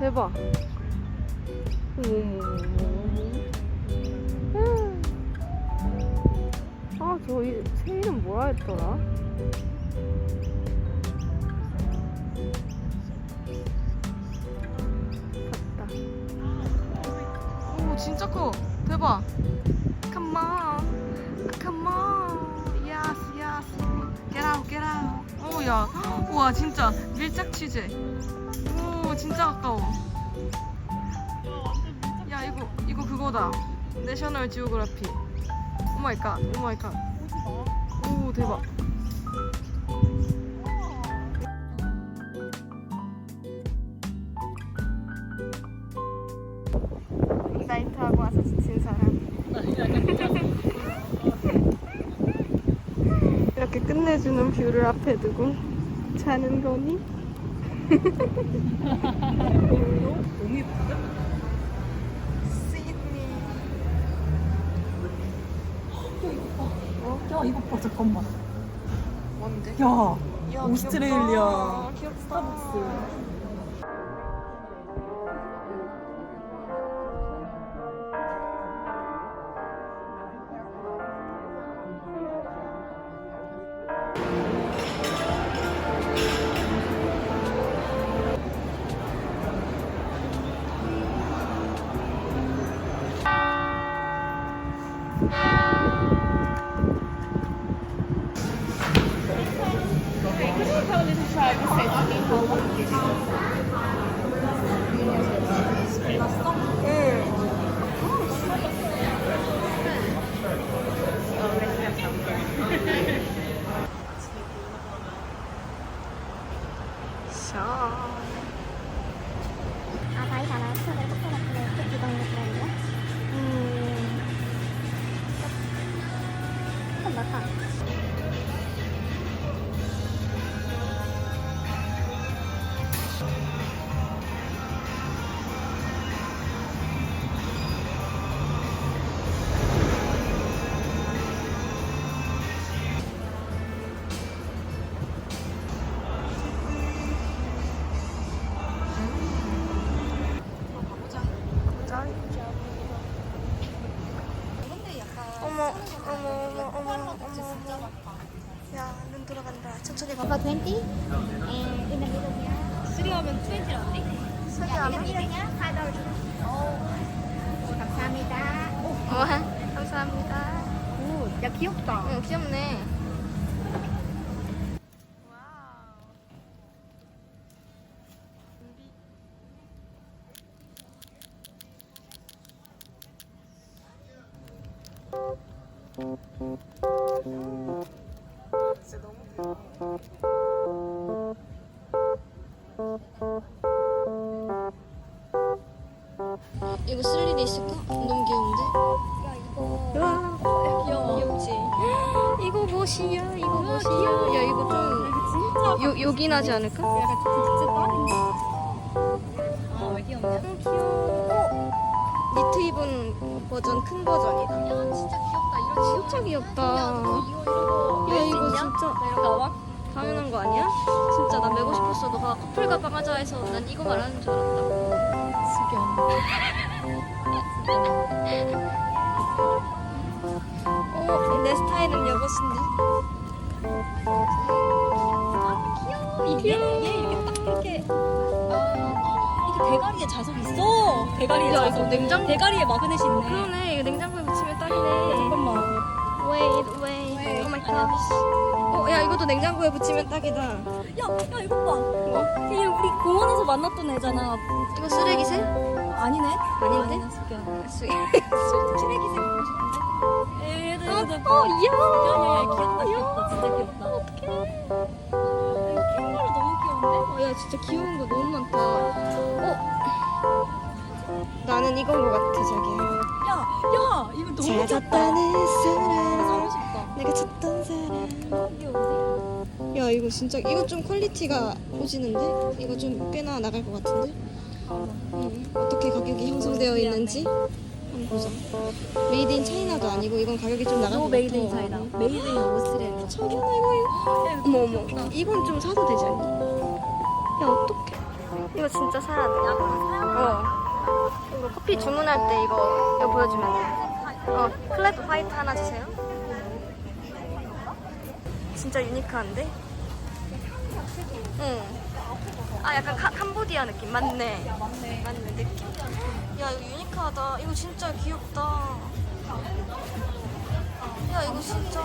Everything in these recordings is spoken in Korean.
대박. 아, 저희 새 이름 뭐라 했더라? 갔다. 오, 진짜 커. 대박. Come on. Come on. Yes, yes. Get out, get out. 오, 야. 우와, 진짜. 밀착 취재. 오, 진짜 가까워. 야, 이거, 이거 그거다. 내셔널 지오그래피. 오 마이 갓, 오 마이 갓. 오, 대박. 나이트 하고 와서 지친 사람. 이렇게 끝내주는 뷰를 앞에 두고 자는 거니? 너무 예쁘다 시드니. 야 이거 봐 잠깐만 뭔데? 야 야, 오스트레일리아 귀엽다. 귀엽다. 스 타벅스 응. 20 and in the middle here. 3 하면 20라는데? 소개하면? 미리냐? 4달러 오, 감사합니다. 오, 어, 감사합니다. 굿. 야 귀엽다. 응, 귀엽네. 진짜 너무 귀여워. 이거 쓸 일이 있을까? 너무 귀여운데? 야 이거 와, 귀여워. 귀엽지? 이거 뭐시야? 이거 뭐시야? 야, 이거 좀 요, 요긴하지 않을까? 약간 진짜 다른 아, 왜 귀엽냐? 어, 귀여워. 니트 입은 버전 큰 버전이다. 야 진짜 귀엽다. 이런 진짜 귀엽다. 이거 이거 야 이거 진짜 나와? 당연한 거 아니야? 진짜 나 메고 싶었어. 너가 커플 가방 하자 해서 난 이거 말하는 줄 알았다. 어, 내 스타일은 여것인데. 이게 얘 이렇게 딱 이렇게 아 이게 대가리에 자석 있어. 대가리에 야, 자석. 냉장고- 대가리에 마그넷이 있네. 그러네. 이거 냉장고에 붙이면 딱이네. 잠깐만. Wait, wait. Wait. Oh my gosh. 어, 야 이것도 냉장고에 붙이면 딱이다. 야, 야 이거 봐. 얘 우리 공원에서 만났던 애잖아. 이거 쓰레기새? 아니네. 아닌데? 싶은데. 얘들 얘들. 어, 이야. 야야야 귀엽다 귀엽다 진짜 귀엽다. 어떡해. 캥거루 너무 귀여운데? 어, 야 진짜 귀여운 거 너무 많다. 어? 나는 이건 거 같아 자기야. 야, 야, 이거 너무 귀엽다. 찾았다는 사람. 사고 싶다. 내가 찾던 사람. 귀여운데? 야 이거 진짜 이거 좀 퀄리티가 오지는데? 이거 좀 꽤나 나갈 것 같은데? 응. 어떻게 가격이 형성되어 있는지 한번 보자. 메이드 인 차이나도 아니고 이건 가격이 좀노 같아. 메이드 인 차이나. 메이드 인 오스트레일리아. 자기야 나 이거. 어머 어머. 이건 좀 사도 되지 않니? 야 어떡해. 이거 진짜 사야 돼. 어. 이거 커피 주문할 때 이거 이거 보여주면 돼. 어, 플랫 화이트 하나 주세요. 진짜 유니크한데? 응. 아, 약간 카, 캄보디아 느낌. 맞네. 맞네. 맞네, 느낌. 야, 이거 유니크하다. 이거 진짜 귀엽다. 야, 이거 진짜.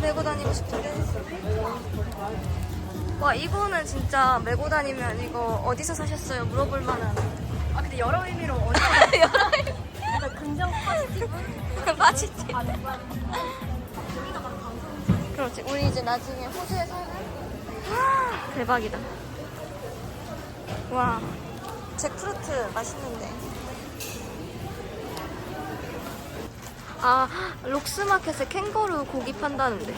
메고 다니고 싶은데. 와, 이거는 진짜 메고 다니면 이거 어디서 사셨어요? 물어볼 만한. 아, 근데 여러 의미로 어디 여러 약간 긍정 포지티브? 빠지지. 그렇지. 우리 이제 나중에 호주에 살면 대박이다. 와, 잭프루트 맛있는데. 아, 록스마켓에 캥거루 고기 판다는데.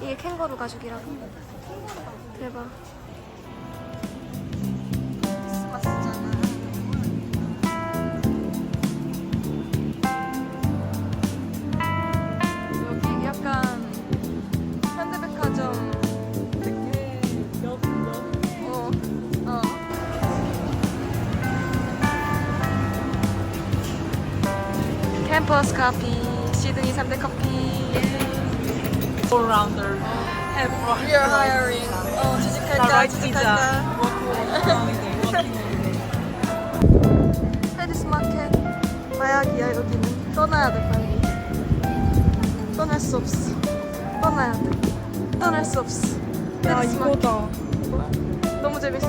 이게 캥거루 가죽이라고? 대박. We are hiring. 어, 취직할까, 취직할까. 페리스 마켓. 마약이야, 여기는. 떠나야 돼, 빨리. 떠날 수 없어. 떠나야 돼. 떠날 수 없어. 야. 이거다. 너무 재밌어.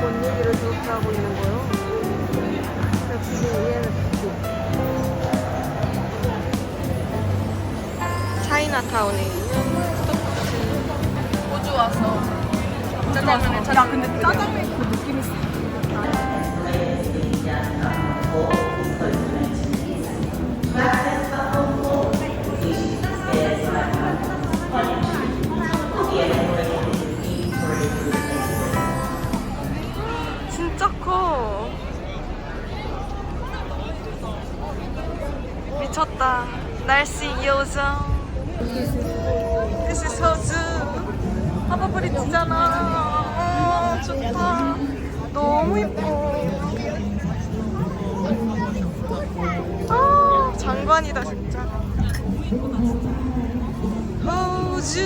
뭔 얘기를 그렇게 하고 있는 거요? 역시 ENFP. 차이나타운에 있는 푸드코트. 호주 와서 짜장면을 야 찾는 근데 짜장면 그 느낌 있어. 진짜 커. 미쳤다. 날씨 요정. This is 호주. 하버브리지잖아. 어, 좋다. 너무 예뻐. 아, 장관이다, 진짜. 호주,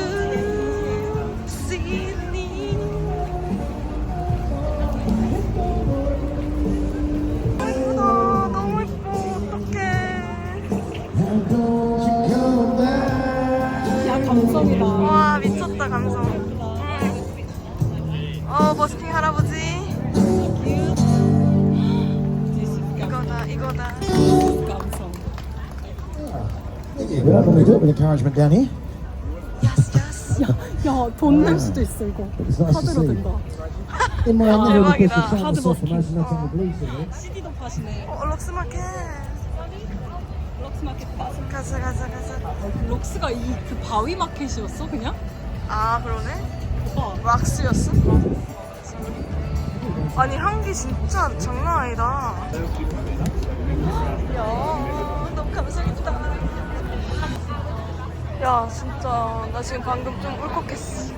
이거다 이거다. 감성. We're not going to do it with encouragement down here. 야스 야스. 야돈 낼 수도 있어 이거. 카드로 own little 대박이다. 버스킹. blue side. CD도 파시네. 어 록스마켓. 럭스마켓 파시. 가자 가자 가자. 록스가 이 그 바위 마켓이었어 그냥? 아 그러네. 봐. 왁스였어? 아니 향기 진짜 장난 아니다. 야 너무 있다. 야 진짜 나 지금 방금 좀 울컥했어.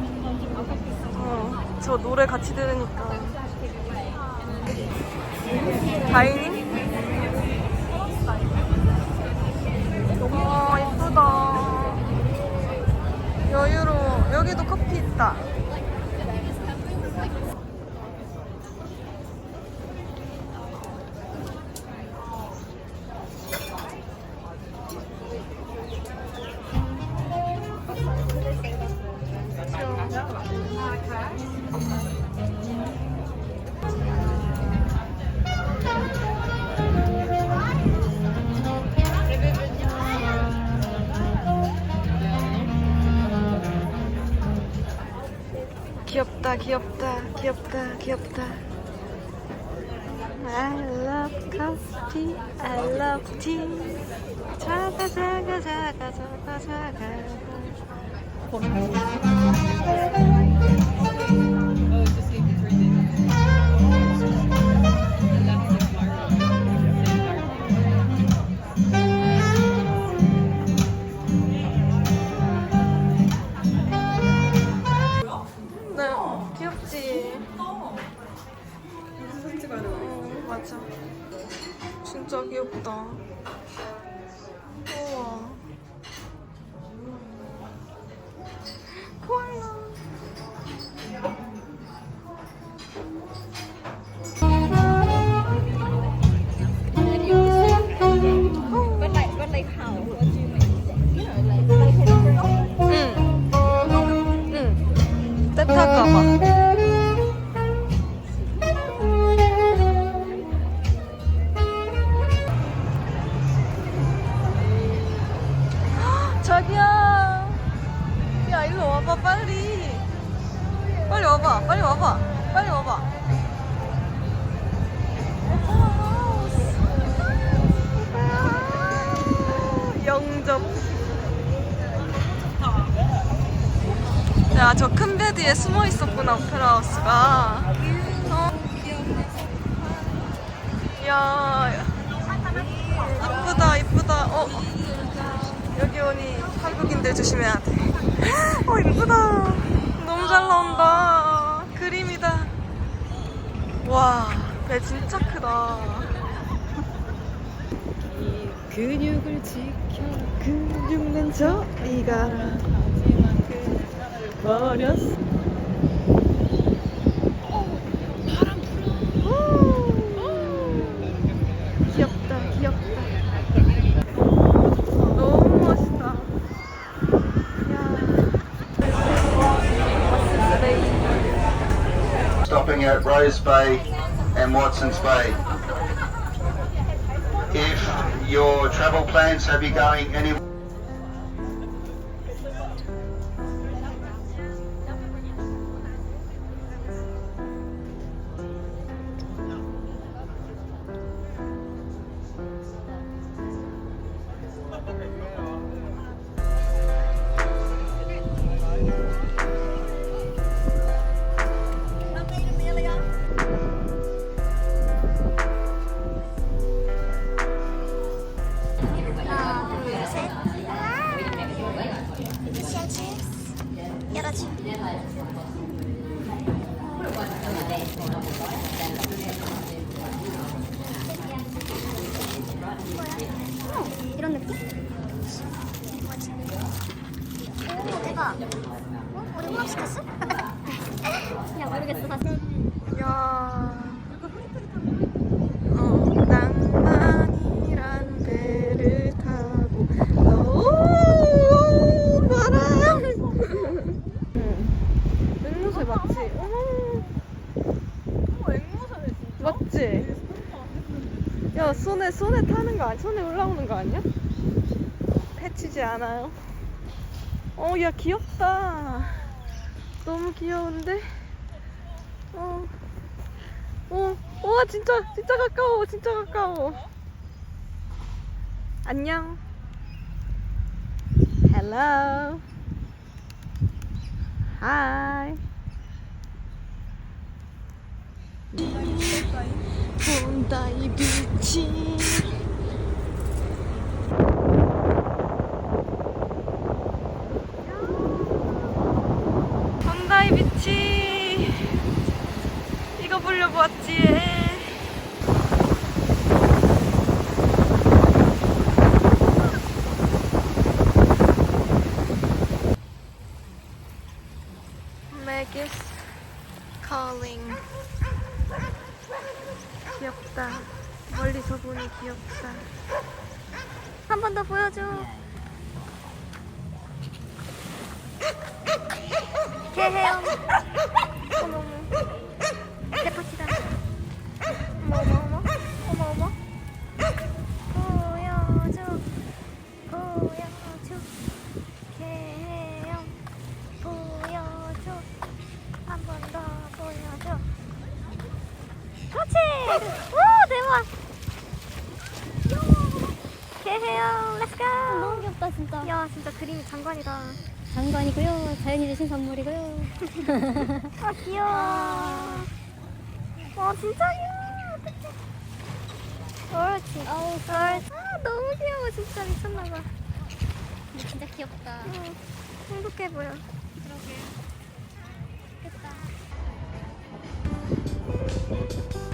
어, 저 노래 같이 들으니까. 다이 귀엽다 귀엽다 귀엽다. I love coffee I love tea. 자가 자가 자가 자가 자가 크다. 근육을 지켜 근육은 저리가 버렸어. 귀엽다 귀엽다. 너무 멋있다. 야. Stopping at Rose Bay and Watson's Bay. If your travel plans have you going anywhere, 손에 타는 거 아니? 손에 올라오는 거 아니야? 해치지 않아요. 어, 야 귀엽다. 너무 귀여운데? 어. 어, 와 진짜 진짜 가까워 진짜 가까워. 안녕. Hello. Hi. 본다이 비치. hon다이 비치 이거 보려고 왔지 Meg is calling 귀엽다 멀리서 보니 귀엽다 한 번 더 보여줘 개해요 어머 어머 대파티다 어머 어머 어머 어머 어머 보여줘 보여줘 개해요 보여줘 한 번 더 보여줘 그렇지 오 대박. 개해요. 렛츠 고 너무 귀엽다 진짜. 야 진짜 그림이 장관이다. 장관이고요. 자연이 주신 선물이고요. 아 귀여워. 와 진짜 귀여워. 어떡해 옳지. 아우 옳지 아 너무 귀여워 진짜. 미쳤나봐. 진짜 귀엽다. 응, 행복해 보여. 느낌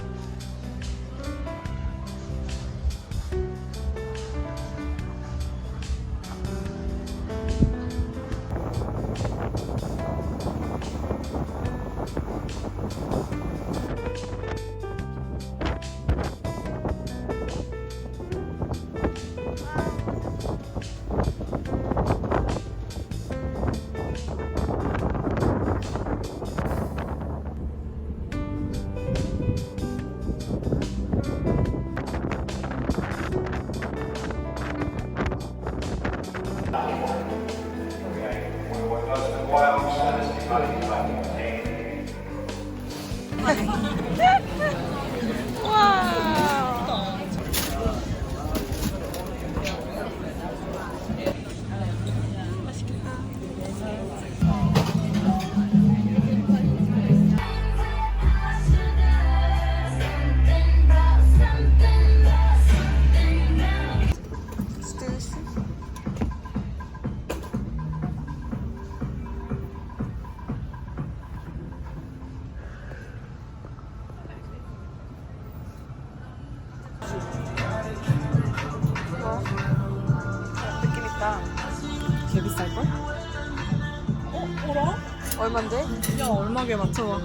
얼만데? 야 얼마게 맞춰봐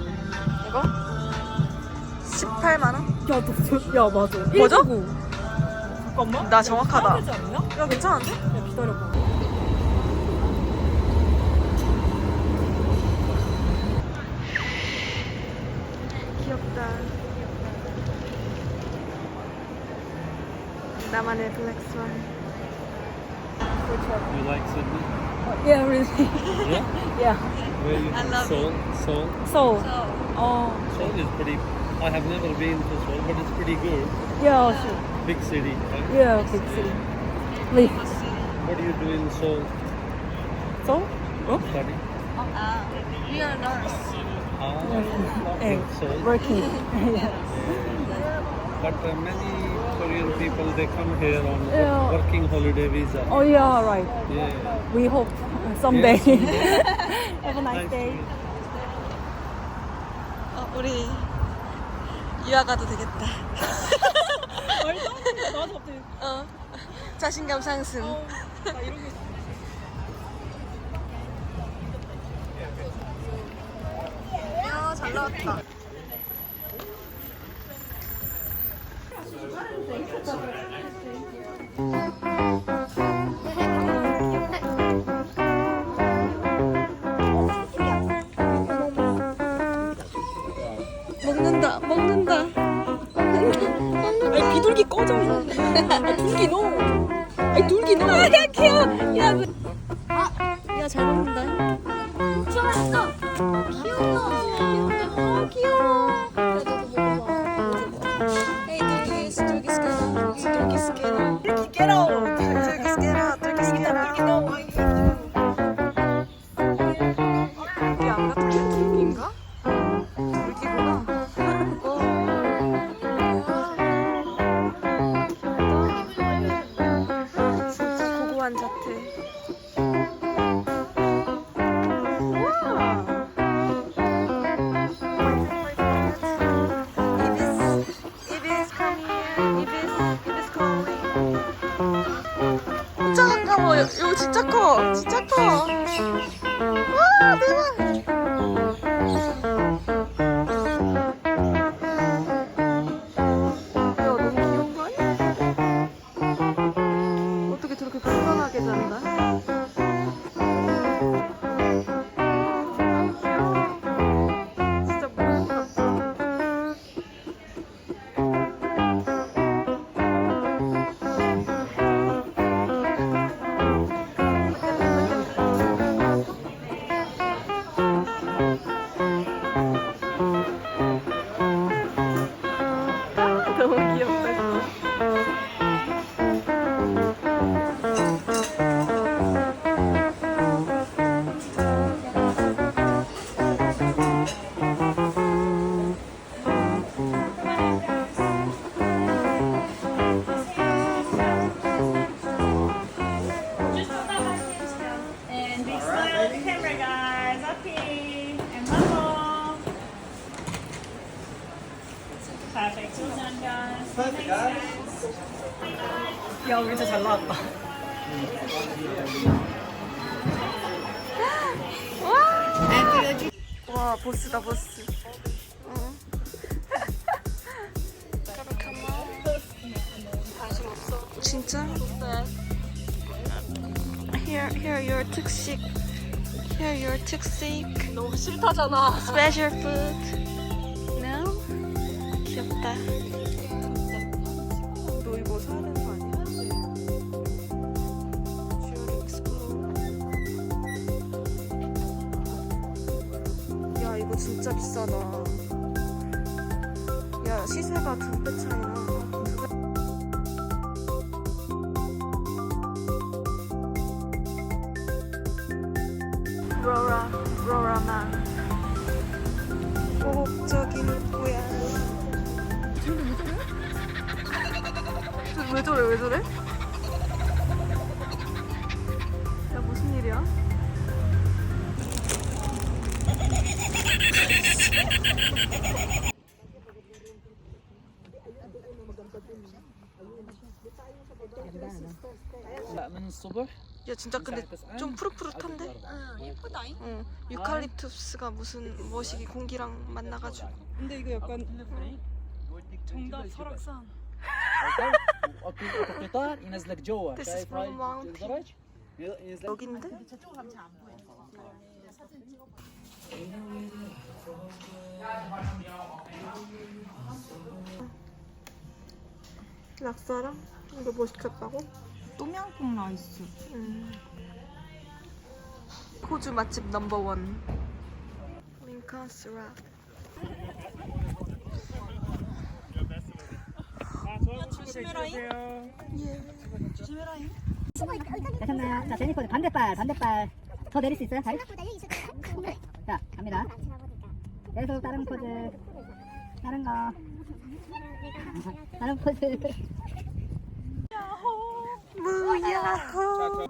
이거? 18만 원? 야, 너, 저- 야, 맞아. 맞아? 199. 잠깐만. 나 정확하다. 되지 않냐? 야 괜찮은데? 야, 기다려봐. 귀엽다. 나만의 블랙스완. You like Sydney? Yeah, really. Yeah. Yeah. Where you I love Seoul? Seoul. So, oh, Seoul is pretty. I have never been to Seoul, but it's pretty good. yeah, sure. Big city. Right? Yeah, big city. Please. What do you do in Seoul? Oh. Study. We are nurse. Ah, in Seoul. working. yeah. But uh, many Korean people they come here on Yeah. working holiday visa. Oh, yeah, right. Yeah. We hope someday. Have a nice day. 어, 우리 유아 가도 되겠다. 말도 안. 나도 갑자기. 어. 자신감 상승. 나 이러고 있어. 야, 잘 나왔다. 먹는다, 만졌다. 잘 나왔다. 와 보스다 보스. 어. 진짜? Here, here your 특식. Here your 특식. 너무 싫다잖아. Special food. No? 귀엽다. 비싸다. 야 시세가 두 배 차이나. 로라 로라만. 고혹적인 고양이. 왜 저래? 왜 저래? 속을 야 진짜 근데 좀 푸릇푸릇한데? 응 예쁘다잉 응 유칼립투스가 무슨 뭐시기 공기랑 만나가지고 근데 이거 약간 정답 설악산 This is from mountain 여긴데? 낙사랑? 이거 멋있겠다고? 똠양꿍 라이스. 음. 호주 맛집 넘버원 링컨스락 조심해라잉. 조심해라잉. 되셨나요? 자, 제니코드 반대발, 반대발. 더 내릴 수 있어요? 다리? 자, 갑니다. 계속 다른 포즈. 다른 거. 다른 포즈. 무야호